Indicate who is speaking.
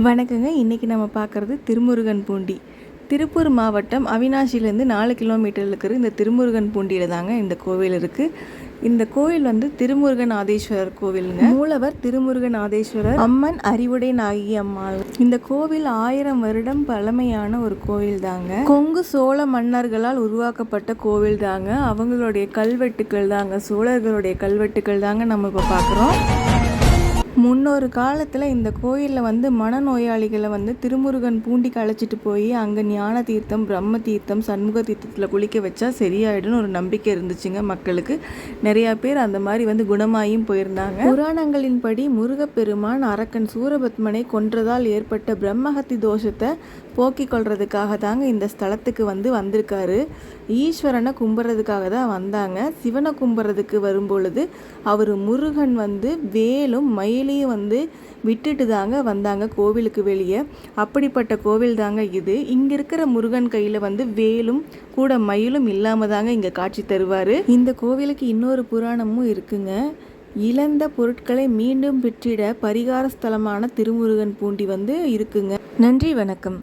Speaker 1: வணக்கங்க. இன்றைக்கி நம்ம பார்க்குறது திருமுருகன் பூண்டி. திருப்பூர் மாவட்டம் அவினாசிலேருந்து நாலு கிலோமீட்டரில் இருக்கிற இந்த திருமுருகன் பூண்டியில் தாங்க இந்த கோவில் இருக்குது இந்த கோவில் வந்து திருமுருகன் ஆதீஸ்வரர் கோவிலுங்க. மூலவர் திருமுருகன் ஆதீஸ்வரர் அம்மன் அறிவுடை நாயகி அம்மாள். இந்த கோவில் ஆயிரம் வருடம் பழமையான ஒரு கோவில் தாங்க. கொங்கு சோழ மன்னர்களால் உருவாக்கப்பட்ட கோவில் தாங்க. அவங்களுடைய கல்வெட்டுக்கள் தாங்க. சோழர்களுடைய கல்வெட்டுக்கள் தாங்க நம்ம இப்போ பார்க்குறோம். முன்னொரு காலத்தில் இந்த கோயிலில் வந்து மனநோயாளிகளை வந்து திருமுருகன் பூண்டிக்கு அழைச்சிட்டு போய் அங்கே ஞான தீர்த்தம் பிரம்ம தீர்த்தம் சண்முக தீர்த்தத்தில் குளிக்க வச்சா சரியாயிடும்னு ஒரு நம்பிக்கை இருந்துச்சுங்க மக்களுக்கு. நிறையா பேர் அந்த மாதிரி வந்து குணமாயும் போயிருந்தாங்க. புராணங்களின்படி முருகப்பெருமான் அரக்கன் சூரபத்மனை கொன்றதால் ஏற்பட்ட பிரம்மஹத்தி தோஷத்தை போக்கிக் கொள்றதுக்காக தாங்க இந்த ஸ்தலத்துக்கு வந்து வந்திருக்காரு. ஈஸ்வரனை கும்பிட்றதுக்காக தான் வந்தாங்க. சிவனை கும்பிட்றதுக்கு வரும்பொழுது அவர் முருகன் வந்து வேலும் மயிலும் மயிலையும் வந்து விட்டுட்டு தாங்க வந்தாங்க கோவிலுக்கு வெளியே. அப்படிப்பட்ட கோவில் தாங்க இது. இங்கே இருக்கிற முருகன் கையில் வந்து வேலும் கூட மயிலும் இல்லாமல் தாங்க இங்கே காட்சி தருவார். இந்த கோவிலுக்கு இன்னொரு புராணமும் இருக்குங்க. இழந்த பொருட்களை மீண்டும் பெற்றிட பரிகார ஸ்தலமான திருமுருகன் பூண்டி வந்து இருக்குங்க. நன்றி வணக்கம்.